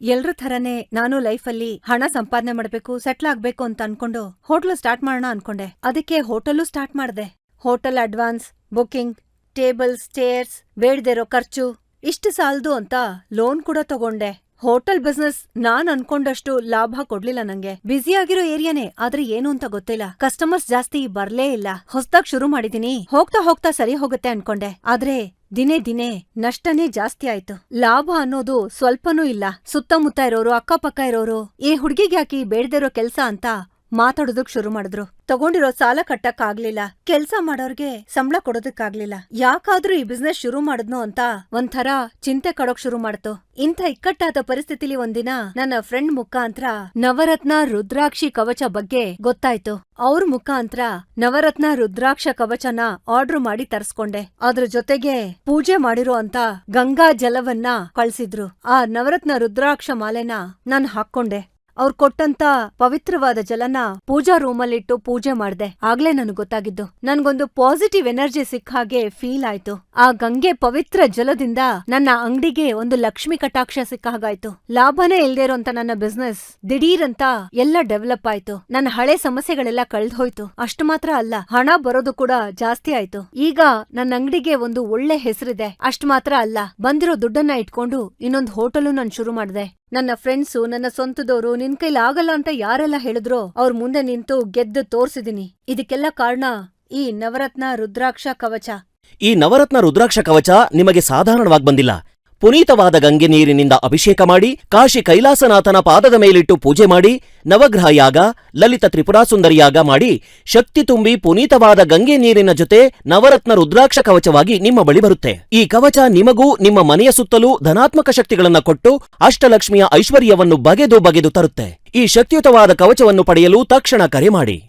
ಎಲ್ರ ಥರನೇ ನಾನು ಲೈಫಲ್ಲಿ ಹಣ ಸಂಪಾದನೆ ಮಾಡ್ಬೇಕು ಸೆಟ್ಲ್ ಆಗ್ಬೇಕು ಅಂತ ಅನ್ಕೊಂಡು ಹೋಟ್ಲು ಸ್ಟಾರ್ಟ್ ಮಾಡೋಣ ಅನ್ಕೊಂಡೆ. ಅದಕ್ಕೆ ಹೋಟಲ್ಲೂ ಸ್ಟಾರ್ಟ್ ಮಾಡಿದೆ. Hotel advance booking tables chairs ಬೇಡ್ದಿರೋ ಖರ್ಚು, ಇಷ್ಟು ಸಾಲದು ಅಂತ ಲೋನ್ ಕೂಡ ತಗೊಂಡೆ. ಹೋಟೆಲ್ ಬಿಸ್ನೆಸ್ ನಾನ್ ಅನ್ಕೊಂಡಷ್ಟು ಲಾಭ ಕೊಡ್ಲಿಲ್ಲ ನಂಗೆ. ಬ್ಯುಸಿ ಆಗಿರೋ ಏರಿಯಾನೇ, ಆದ್ರೆ ಏನು ಅಂತ ಗೊತ್ತಿಲ್ಲ. ಕಸ್ಟಮರ್ಸ್ ಜಾಸ್ತಿ ಬರ್ಲೇ ಇಲ್ಲ. ಹೊಸ್ದಾಗ್ ಶುರು ಮಾಡಿದೀನಿ. ಹೋಗ್ತಾ ಹೋಗ್ತಾ ಸರಿ ಹೋಗುತ್ತೆ ಅನ್ಕೊಂಡೆ. ಆದ್ರೆ ದಿನೇ ದಿನೇ ನಷ್ಟನೇ ಜಾಸ್ತಿ ಆಯ್ತು. ಲಾಭ ಅನ್ನೋದು ಸ್ವಲ್ಪನೂ ಇಲ್ಲ. ಸುತ್ತಮುತ್ತ ಇರೋರು, ಅಕ್ಕಪಕ್ಕ ಇರೋರು, ಈ ಹುಡ್ಗಿಗ್ಯಾಕಿ ಬೇಡ್ದಿರೋ ಕೆಲ್ಸ ಅಂತ ಮಾತಾಡೋದಕ್ ಶುರು ಮಾಡಿದ್ರು. ತಗೊಂಡಿರೋ ಸಾಲ ಕಟ್ಟಕ್ ಆಗ್ಲಿಲ್ಲ ಕೆಲ್ಸ ಮಾಡೋರ್ಗೆ ಸಂಬಳ ಕೊಡೋದಕ್ಕಾಗ್ಲಿಲ್ಲ. ಯಾಕಾದ್ರೂ ಈ ಬಿಸ್ನೆಸ್ ಶುರು ಮಾಡಿದ್ನೋ ಅಂತ ಒಂಥರ ಚಿಂತೆ ಕಡೋಕ್ ಶುರು ಮಾಡ್ತು. ಇಂಥ ಇಕ್ಕಟ್ಟಾದ ಪರಿಸ್ಥಿತಿಲಿ ಒಂದಿನ ನನ್ನ ಫ್ರೆಂಡ್ ಮುಖಾಂತರ ನವರತ್ನ ರುದ್ರಾಕ್ಷಿ ಕವಚ ಬಗ್ಗೆ ಗೊತ್ತಾಯ್ತು. ಅವ್ರ ಮುಖಾಂತರ ನವರತ್ನ ರುದ್ರಾಕ್ಷ ಕವಚನ ಆರ್ಡರ್ ಮಾಡಿ ತರ್ಸ್ಕೊಂಡೆ. ಅದ್ರ ಜೊತೆಗೆ ಪೂಜೆ ಮಾಡಿರೋ ಅಂತ ಗಂಗಾ ಜಲವನ್ನ ಕಳ್ಸಿದ್ರು. ಆ ನವರತ್ನ ರುದ್ರಾಕ್ಷ ಮಾಲೆನ ನಾನ್ ಹಾಕ್ಕೊಂಡೆ. ಅವ್ರ್ ಕೊಟ್ಟಂತ ಪವಿತ್ರವಾದ ಜಲನ ಪೂಜಾ ರೂಮಲ್ಲಿಟ್ಟು ಪೂಜೆ ಮಾಡ್ದೆ. ಆಗ್ಲೇ ನನಗ್ ಗೊತ್ತಾಗಿದ್ದು. ನನ್ಗೊಂದು ಪಾಸಿಟಿವ್ ಎನರ್ಜಿ ಸಿಕ್ಕ ಹಾಗೆ ಫೀಲ್ ಆಯ್ತು. ಆ ಗಂಗೆ ಪವಿತ್ರ ಜಲದಿಂದ ನನ್ನ ಅಂಗಡಿಗೆ ಒಂದು ಲಕ್ಷ್ಮಿ ಕಟಾಕ್ಷ ಸಿಕ್ಕ ಹಾಗಾಯ್ತು. ಲಾಭನೇ ಇಲ್ದೇ ಇರೋಂತ ನನ್ನ ಬಿಸ್ನೆಸ್ ದಿಢೀರಂತ ಎಲ್ಲ ಡೆವಲಪ್ ಆಯ್ತು. ನನ್ನ ಹಳೆ ಸಮಸ್ಯೆಗಳೆಲ್ಲ ಕಳ್ದ್ ಹೋಯ್ತು ಅಷ್ಟು ಮಾತ್ರ ಅಲ್ಲ, ಹಣ ಬರೋದು ಕೂಡ ಜಾಸ್ತಿ ಆಯ್ತು. ಈಗ ನನ್ನ ಅಂಗಡಿಗೆ ಒಂದು ಒಳ್ಳೆ ಹೆಸರಿದೆ. ಅಷ್ಟು ಮಾತ್ರ ಅಲ್ಲ, ಬಂದಿರೋ ದುಡ್ಡನ್ನ ಇಟ್ಕೊಂಡು ಇನ್ನೊಂದು ಹೋಟೆಲು ನಾನು ಶುರು ಮಾಡ್ದೆ. ನನ್ನ ಫ್ರೆಂಡ್ಸು, ನನ್ನ ಸ್ವಂತದವರು ನಿನ್ ಆಗಲ್ಲ ಅಂತ ಯಾರೆಲ್ಲ ಹೇಳಿದ್ರೋ ಅವ್ರ ಮುಂದೆ ನಿಂತು ಗೆದ್ದು ತೋರ್ಸಿದೀನಿ. ಇದಕ್ಕೆಲ್ಲ ಕಾರಣ ಈ ನವರತ್ನ ರುದ್ರಾಕ್ಷ ಕವಚ. ಈ ನವರತ್ನ ರುದ್ರಾಕ್ಷ ಕವಚ ನಿಮಗೆ ಸಾಧಾರಣವಾಗಿ ಬಂದಿಲ್ಲ. ಪುನೀತವಾದ ಗಂಗೆ ನೀರಿನಿಂದ ಅಭಿಷೇಕ ಮಾಡಿ, ಕಾಶಿ ಕೈಲಾಸನಾಥನ ಪಾದದ ಮೇಲಿಟ್ಟು ಪೂಜೆ ಮಾಡಿ, ನವಗ್ರಹ ಯಾಗ, ಲಲಿತ ತ್ರಿಪುರಾಸುಂದರಿಯಾಗ ಮಾಡಿ, ಶಕ್ತಿ ತುಂಬಿ ಪುನೀತವಾದ ಗಂಗೆ ನೀರಿನ ಜೊತೆ ನವರತ್ನ ರುದ್ರಾಕ್ಷ ಕವಚವಾಗಿ ನಿಮ್ಮ ಬಳಿ ಬರುತ್ತೆ. ಈ ಕವಚ ನಿಮಗೂ, ನಿಮ್ಮ ಮನೆಯ ಸುತ್ತಲೂ ಧನಾತ್ಮಕ ಶಕ್ತಿಗಳನ್ನು ಕೊಟ್ಟು ಅಷ್ಟಲಕ್ಷ್ಮಿಯ ಐಶ್ವರ್ಯವನ್ನು ಬಗೆದು ಬಗೆದು ತರುತ್ತೆ. ಈ ಶಕ್ತಿಯುತವಾದ ಕವಚವನ್ನು ಪಡೆಯಲು ತಕ್ಷಣ ಕರೆ ಮಾಡಿ.